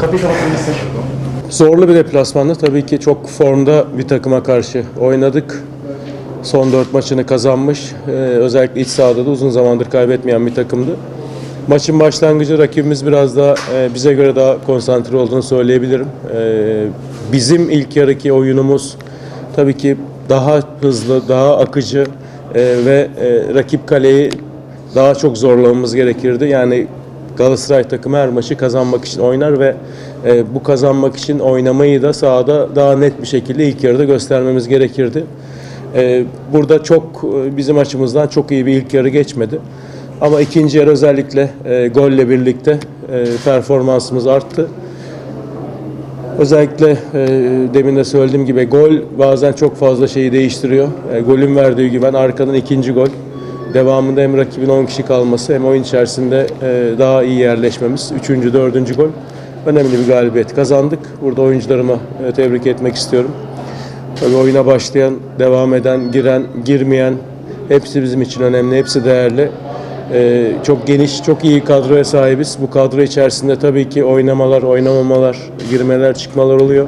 Capitano Pulisic. Zorlu bir deplasmanda tabii ki çok formda bir takıma karşı oynadık. Son dört maçını kazanmış. Ee, özellikle iç sahada da uzun zamandır kaybetmeyen bir takımdı. Maçın başlangıcı rakibimiz biraz daha e, bize göre daha konsantre olduğunu söyleyebilirim. Ee, bizim ilk yarıki oyunumuz tabii ki daha hızlı, daha akıcı e, ve e, rakip kaleyi daha çok zorlamamız gerekirdi. Yani Galatasaray takımı her maçı kazanmak için oynar ve e, bu kazanmak için oynamayı da sahada daha net bir şekilde ilk yarıda göstermemiz gerekirdi. E, burada çok e, bizim açımızdan çok iyi bir ilk yarı geçmedi. Ama ikinci yarı özellikle e, golle birlikte e, performansımız arttı. Özellikle e, demin de söylediğim gibi gol bazen çok fazla şeyi değiştiriyor. E, golün verdiği güven arkadan ikinci gol. Devamında hem rakibin 10 kişi kalması hem oyun içerisinde e, daha iyi yerleşmemiz. Üçüncü, dördüncü gol. Önemli bir galibiyet kazandık. Burada oyuncularıma e, tebrik etmek istiyorum. Tabii oyuna başlayan, devam eden, giren, girmeyen hepsi bizim için önemli, hepsi değerli. Ee, çok geniş, çok iyi kadroya sahibiz. Bu kadro içerisinde tabii ki oynamalar, oynamamalar, girmeler, çıkmalar oluyor.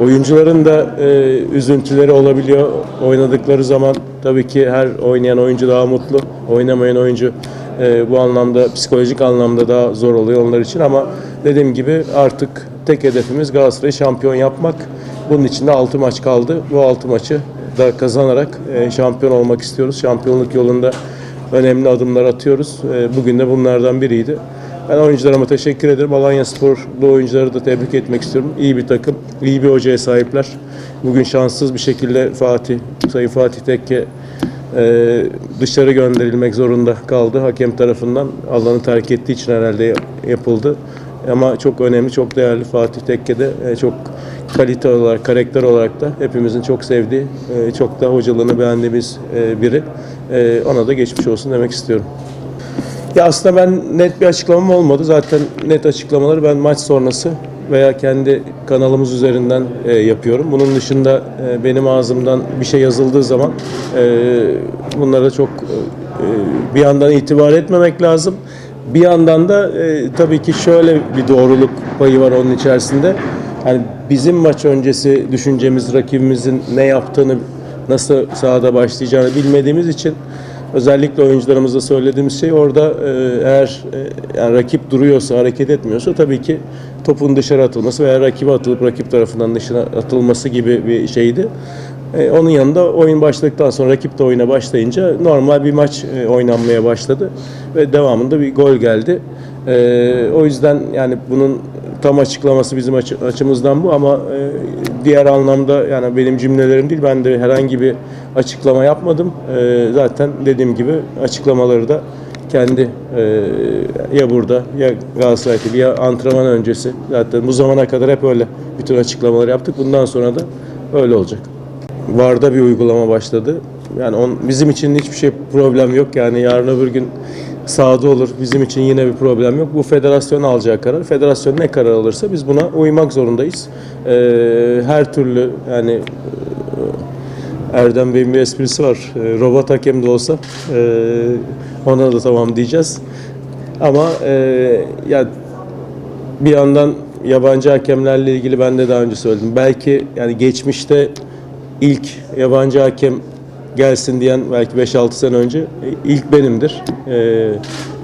Oyuncuların da e, üzüntüleri olabiliyor. Oynadıkları zaman tabii ki her oynayan oyuncu daha mutlu. Oynamayan oyuncu e, bu anlamda, psikolojik anlamda daha zor oluyor onlar için. Ama dediğim gibi artık tek hedefimiz Galatasaray'ı şampiyon yapmak. Bunun için de 6 maç kaldı. Bu 6 maçı da kazanarak e, şampiyon olmak istiyoruz. Şampiyonluk yolunda önemli adımlar atıyoruz. E, Bugün de bunlardan biriydi. Ben oyuncularıma teşekkür ederim. Alanya Spor'lu oyuncuları da tebrik etmek istiyorum. İyi bir takım, iyi bir hocaya sahipler. Bugün şanssız bir şekilde Fatih, Sayın Fatih Tekke e, dışarı gönderilmek zorunda kaldı hakem tarafından. Alanı terk ettiği için herhalde yapıldı. Ama çok önemli, çok değerli Fatih Tekke de e, çok kalite olarak, karakter olarak da hepimizin çok sevdiği, e, çok da hocalığını beğendiğimiz e, biri. E, Ona da geçmiş olsun demek istiyorum. Ya aslında ben net bir açıklamam olmadı. Zaten net açıklamaları ben maç sonrası veya kendi kanalımız üzerinden e, yapıyorum. Bunun dışında e, benim ağzımdan bir şey yazıldığı zaman e, bunlara çok e, bir yandan itibar etmemek lazım. Bir yandan da e, tabii ki şöyle bir doğruluk payı var onun içerisinde. Hani bizim maç öncesi düşüncemiz rakibimizin ne yaptığını, nasıl sahada başlayacağını bilmediğimiz için özellikle oyuncularımıza söylediğimiz şey orada e, eğer e, yani rakip duruyorsa, hareket etmiyorsa tabii ki topun dışarı atılması veya rakibe atılıp rakip tarafından dışına atılması gibi bir şeydi. E, onun yanında oyun başladıktan sonra rakip de oyuna başlayınca normal bir maç e, oynanmaya başladı ve devamında bir gol geldi. E, o yüzden yani bunun tam açıklaması bizim açı- açımızdan bu ama e, diğer anlamda yani benim cümlelerim değil ben de herhangi bir açıklama yapmadım. E, zaten dediğim gibi açıklamaları da kendi e, ya burada ya Galatasaray TV ya antrenman öncesi zaten bu zamana kadar hep öyle bütün açıklamaları yaptık. Bundan sonra da öyle olacak. Varda bir uygulama başladı. Yani on, bizim için hiçbir şey problem yok. Yani yarın öbür gün sahada olur. Bizim için yine bir problem yok. Bu federasyon alacağı karar. Federasyon ne karar alırsa biz buna uymak zorundayız. Ee, her türlü yani Erdem Bey'in bir esprisi var. Ee, robot hakem de olsa e, ona da tamam diyeceğiz. Ama e, ya bir yandan yabancı hakemlerle ilgili ben de daha önce söyledim. Belki yani geçmişte ilk yabancı hakem gelsin diyen belki 5-6 sene önce e, ilk benimdir. Ee,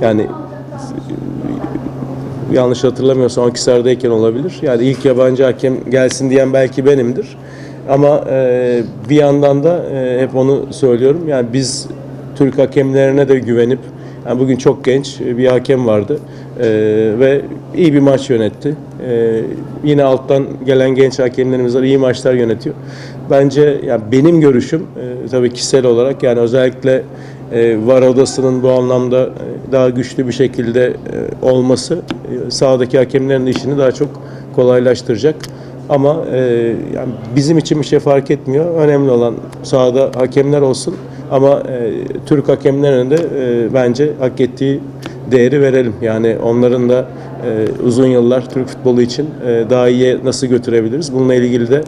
yani yanlış hatırlamıyorsam Akhisar'dayken olabilir. Yani ilk yabancı hakem gelsin diyen belki benimdir. Ama e, bir yandan da e, hep onu söylüyorum. Yani biz Türk hakemlerine de güvenip yani bugün çok genç bir hakem vardı E, ve iyi bir maç yönetti. E, yine alttan gelen genç hakemlerimiz var, iyi maçlar yönetiyor. Bence yani benim görüşüm e, tabii kişisel olarak yani özellikle e, VAR odasının bu anlamda e, daha güçlü bir şekilde e, olması e, sahadaki hakemlerin işini daha çok kolaylaştıracak. Ama e, yani bizim için bir şey fark etmiyor. Önemli olan sahada hakemler olsun. Ama e, Türk hakemlerine de e, bence hak ettiği değeri verelim. Yani onların da e, uzun yıllar Türk futbolu için e, daha iyi nasıl götürebiliriz? Bununla ilgili de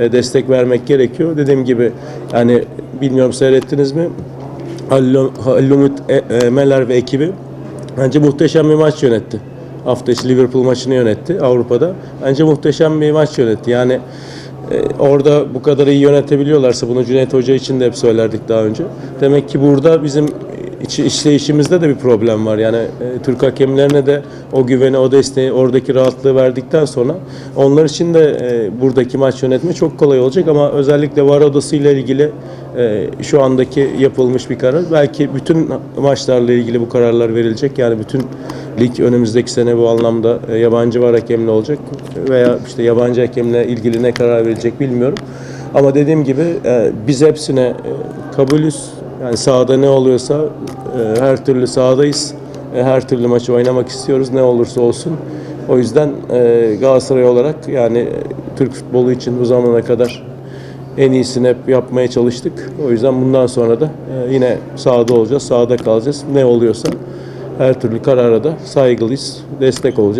e, destek vermek gerekiyor. Dediğim gibi yani bilmiyorum seyrettiniz mi? Halil Umut E- e, Meler ve ekibi bence muhteşem bir maç yönetti. Hafta içi Liverpool maçını yönetti Avrupa'da. Bence muhteşem bir maç yönetti. Yani e, orada bu kadar iyi yönetebiliyorlarsa bunu Cüneyt Hoca için de hep söylerdik daha önce. Demek ki burada bizim iç, işleyişimizde de bir problem var. Yani e, Türk hakemlerine de o güveni, o desteği, oradaki rahatlığı verdikten sonra onlar için de e, buradaki maç yönetme çok kolay olacak ama özellikle VAR odası ile ilgili e, şu andaki yapılmış bir karar. Belki bütün maçlarla ilgili bu kararlar verilecek. Yani bütün lig önümüzdeki sene bu anlamda e, yabancı VAR hakemli olacak veya işte yabancı hakemle ilgili ne karar verilecek bilmiyorum. Ama dediğim gibi e, biz hepsine e, kabulüz. Yani sahada ne oluyorsa her türlü sahadayız. Her türlü maçı oynamak istiyoruz ne olursa olsun. O yüzden e, Galatasaray olarak yani Türk futbolu için bu zamana kadar en iyisini hep yapmaya çalıştık. O yüzden bundan sonra da yine sahada olacağız, sahada kalacağız. Ne oluyorsa her türlü karara da saygılıyız, destek olacağız.